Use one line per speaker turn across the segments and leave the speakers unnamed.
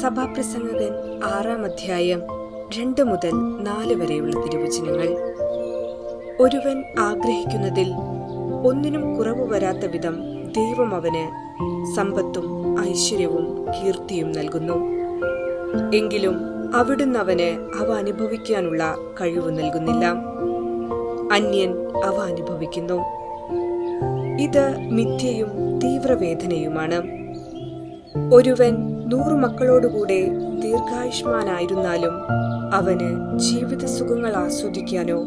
സഭാപ്രസംഗകൻ ആറാം അധ്യായം രണ്ട് മുതൽ നാല് വരെയുള്ള തിരുവചനങ്ങൾ. ഒരുവൻ ആഗ്രഹിക്കുന്നതിൽ ഒന്നിനും കുറവ് വരാത്ത വിധം ദൈവം അവന് സമ്പത്തും ഐശ്വര്യവും കീർത്തിയും നൽകുന്നു. എങ്കിലും അവിടുന്ന് അവന് അവ അനുഭവിക്കാനുള്ള കഴിവ് നൽകുന്നില്ല. അന്യൻ അവ അനുഭവിക്കുന്നു. ഇത് മിഥ്യയും തീവ്രവേദനയുമാണ്. ഒരുവൻ നൂറു മക്കളോടുകൂടെ ദീർഘായുഷ്മാനായിരുന്നാലും അവന് ജീവിത സുഖങ്ങൾ ആസ്വദിക്കാനോ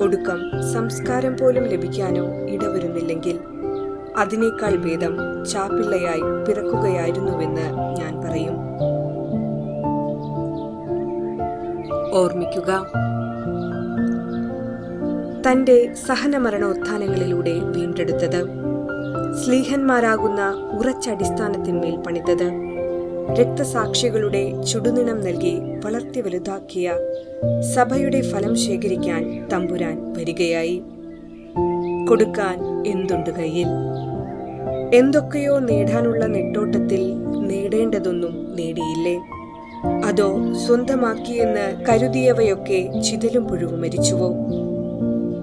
ഒടുക്കം സംസ്കാരം പോലും ലഭിക്കാനോ ഇടവരുന്നില്ലെങ്കിൽ അതിനേക്കാൾ ഭേദം ചാപ്പിള്ളയായി പിറക്കുകയായിരുന്നുവെന്ന് ഞാൻ പറയും. ഓർമ്മിക്കുക. തന്റെ സഹനമരണോത്ഥാനങ്ങളിലൂടെ വീണ്ടെടുത്തത് സ്ലീഹന്മാരാകുന്ന ഉറച്ചടിസ്ഥാനത്തിന്മേൽ പണിതത് രക്തസാക്ഷികളുടെ ചുടുനിണം നൽകി വളർത്തി വലുതാക്കിയ സഭയുടെ ഫലം ശേഖരിക്കാൻ തമ്പുരാൻ വരികയായി. കൊടുക്കാൻ എന്തുണ്ട് കയ്യിൽ? എന്തൊക്കെയോ നേടാനുള്ള നെട്ടോട്ടത്തിൽ നേടേണ്ടതൊന്നും നേടിയില്ലേ? അതോ സ്വന്തമാക്കിയെന്ന് കരുതിയവയൊക്കെ ചിതലും പുഴുവും മരിച്ചുവോ?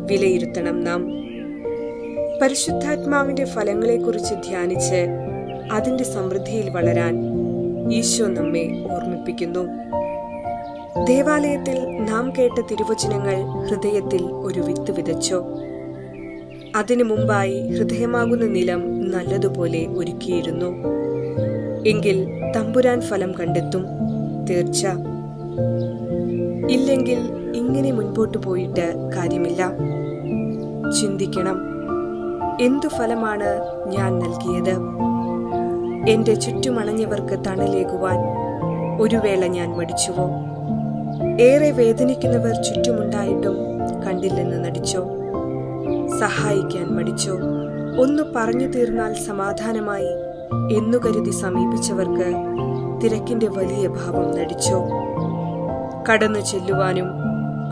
വിലയിരുത്തണം നാം. പരിശുദ്ധാത്മാവിന്റെ ഫലങ്ങളെക്കുറിച്ച് ധ്യാനിച്ച് അതിന്റെ സമൃദ്ധിയിൽ വളരാൻ ഈശോ നമ്മെ ഓർമ്മിപ്പിക്കുന്നു. ദേവാലയത്തിൽ നാം കേട്ട തിരുവചനങ്ങൾ ഹൃദയത്തിൽ ഒരു വിത്ത് വിതച്ചോ. അതിനു മുമ്പായി ഹൃദയമാകുന്ന നിലം നല്ലതുപോലെ ഒരുക്കിയിരുന്നു. എങ്കിൽ തമ്പുരാൻ ഫലം കണ്ടെത്തും തീർച്ച. ഇല്ലെങ്കിൽ ഇങ്ങനെ മുൻപോട്ട് പോയിട്ട് കാര്യമില്ല. ചിന്തിക്കണം എന്തു ഫലമാണ് ഞാൻ നൽകിയത്? എന്റെ ചുറ്റുമണഞ്ഞവർക്ക് തണലേകുവാൻ ഒരു വേള ഞാൻ മടിച്ചുവോ? ഏറെ വേദനിക്കുന്നവർ ചുറ്റുമുണ്ടായിട്ടും കണ്ടില്ലെന്ന് നടിച്ചോ? സഹായിക്കാൻ മടിച്ചോ? ഒന്ന് പറഞ്ഞു തീർന്നാൽ സമാധാനമായി എന്നു കരുതി സമീപിച്ചവർക്ക് തിരക്കിന്റെ വലിയ ഭാവം നടിച്ചോ? കടന്നു ചെല്ലുവാനും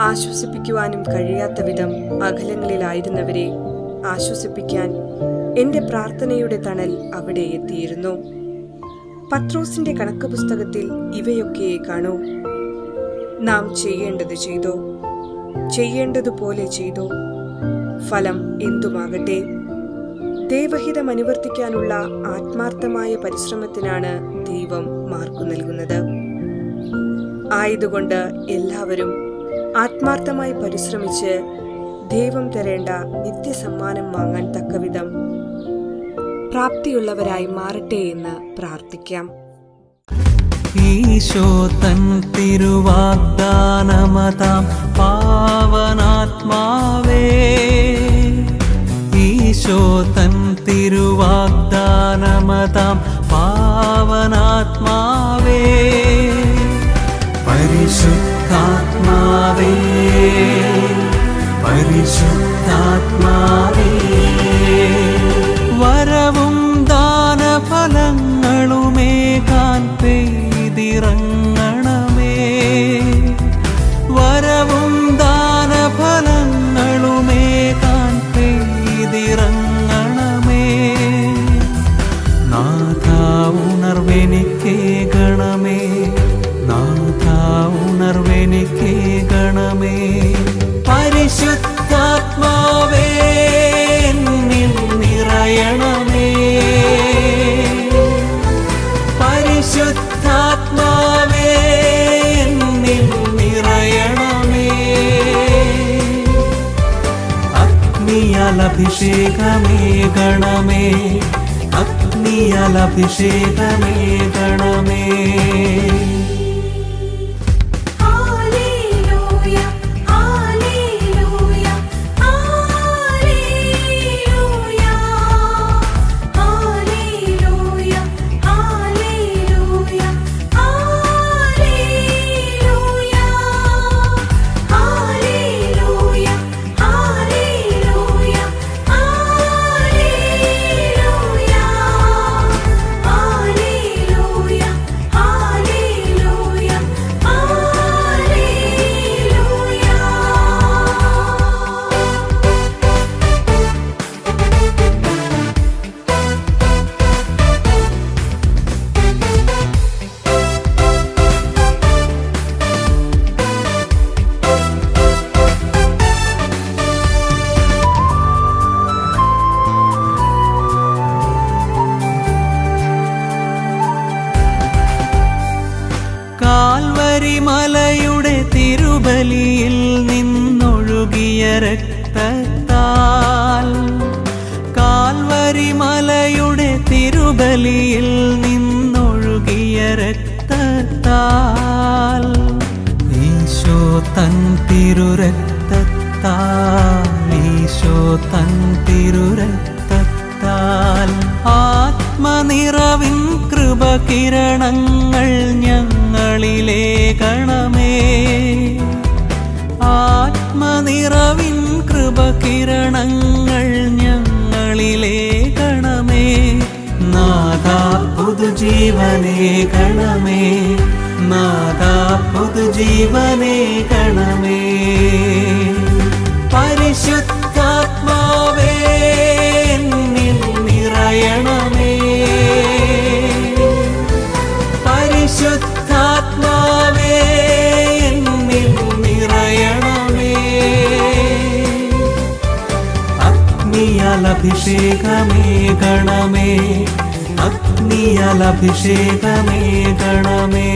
ആശ്വസിപ്പിക്കുവാനും കഴിയാത്ത വിധം അകലങ്ങളിലായിരുന്നവരെ ആശ്വസിപ്പിക്കാൻ എന്റെ പ്രാർത്ഥനയുടെ തണൽ അവിടെ എത്തിയിരുന്നു. പത്രോസിന്റെ കണക്ക് പുസ്തകത്തിൽ ഇവയൊക്കെ കാണൂ. നാം ചെയ്യേണ്ടത് ചെയ്തോ. ചെയ്യേണ്ടതുപോലെ ചെയ്തോ. ഫലം എന്തുമാകട്ടെ? ദേവഹിതം അനുവർത്തിക്കാനുള്ള ആത്മാർത്ഥമായ പരിശ്രമത്തിനാണ് ദൈവം മാർക്കു നൽകുന്നത്. ആയതുകൊണ്ട് എല്ലാവരും ആത്മാർത്ഥമായി പരിശ്രമിച്ച് ദൈവം തരേണ്ട നിത്യസമ്മാനം വാങ്ങാൻ തക്കവിധം പ്രാപ്തിയുള്ളവരായി മാറട്ടെ എന്ന് പ്രാർത്ഥിക്കാം.
ഈശോ തൻ തിരുവാഗ്ദാനമതാം പാവനാത്മാവേ. ഈശോ തൻ തിരുവാഗ്ദാനമതാം പാവനാത്മാവേ. പരിശുദ്ധാത്മാവേ പരിശുദ്ധാത്മാവേ. hayran അഗ്നിയാലഭിഷേകമേ ഗണമേ അഗ്നിയാലഭിഷേകമേ ഗണമേ കാൽവരിമലയുടെ തിരുബലിയിൽ നിന്നൊഴുകിയ രക്തത്താൽ. ഈശോ തൻ തിരുരക്തത്താൽ ഈശോ തൻ തിരുരക്തത്താൽ. ആത്മനിറവിൻ കൃപകിരണങ്ങൾ ഞങ്ങളിലേകണമേ ആത്മനിറവിൻ കൃപകിരണങ്ങൾ ഞങ്ങളിലേകണമേ പുതുജീവനേ ഗണമേ. നാദാ പുതുജീവനേ ഗണമേ. പരിശുദ്ധാത്മാവേ നിറയണമേ. പരിശുദ്ധാത്മാവേ നിറയണമേ. അഗ്നിയാൽ അഭിഷേകമേ ഗണമേ. कियलभिषेकमे गणमे।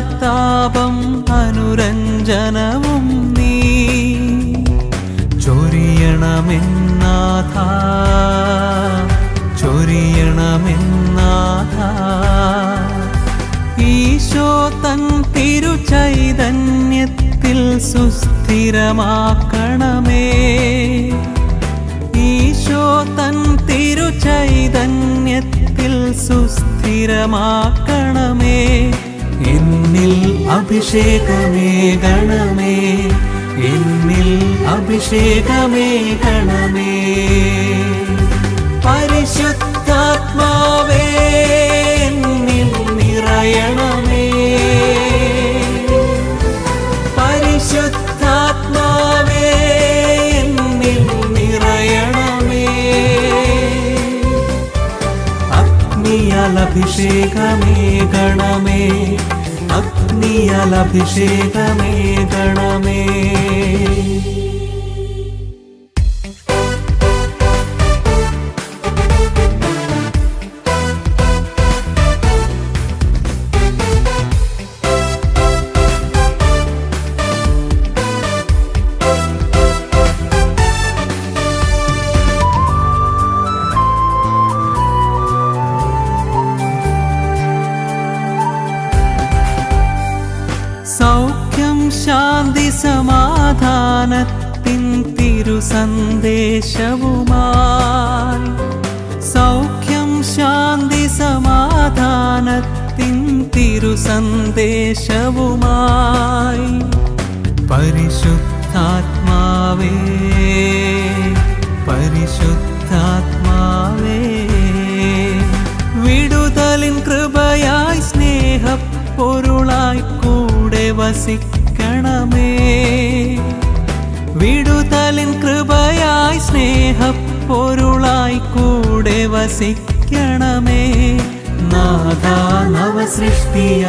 പശ്ചാത്താപം അനുരഞ്ജനവും നീ. ചൊരിയണമെന്നാഥ ചൊരിയണമെന്നാഥ. ഈശോ തൻ തിരുചൈതന്യത്തിൽ സുസ്ഥിരമാക്കണമേ. ഈശോ തൻ തിരുചൈതന്യത്തിൽ സുസ്ഥിരമാക്കണമേ. എന്നിൽ അഭിഷേകമേ ഗണമേ. എന്നിൽ അഭിഷേകമേ ഗണമേ. പരിശുദ്ധാത്മാവേ എന്നിൽ നിറയണമേ. പരിശുദ്ധാത്മാവേ എന്നിൽ നിറയണമേ. അഗ്നിയാൽ അഭിഷേകമേ ഗണമേ. അഗ്നിയാൽ അഭിഷേകമേ ഗണമേ. ശാന്തി സമാധാനത്തിൻ തിരുസന്ദേശവുമായി. സൗഖ്യം ശാന്തി സമാധാനത്തിൻ തിരുസന്ദേശവുമായി. പരിശുദ്ധാത്മാവേ പരിശുദ്ധാത്മാവേ വിടുതലിൻ കൃപയായി സ്നേഹപ്പൊരുളായി കൂടെ വിടുതലിൻ കൂടെ വസിക്കണമേ. നാഥാ നവസൃഷ്ടിയാക്കണമേ.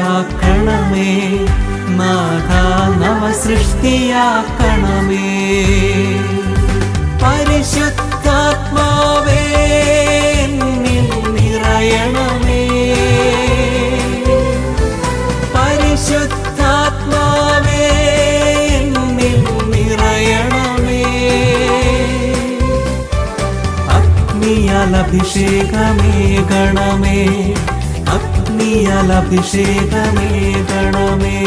നാഥാ നവസൃഷ്ടിയാക്കണമേ. പരിശുദ്ധാത്മാവേ നിറയണമേ. അഭിഷേകമേ ഗണമേ. അഗ്നിയാൽ അഭിഷേകമേ ഗണമേ.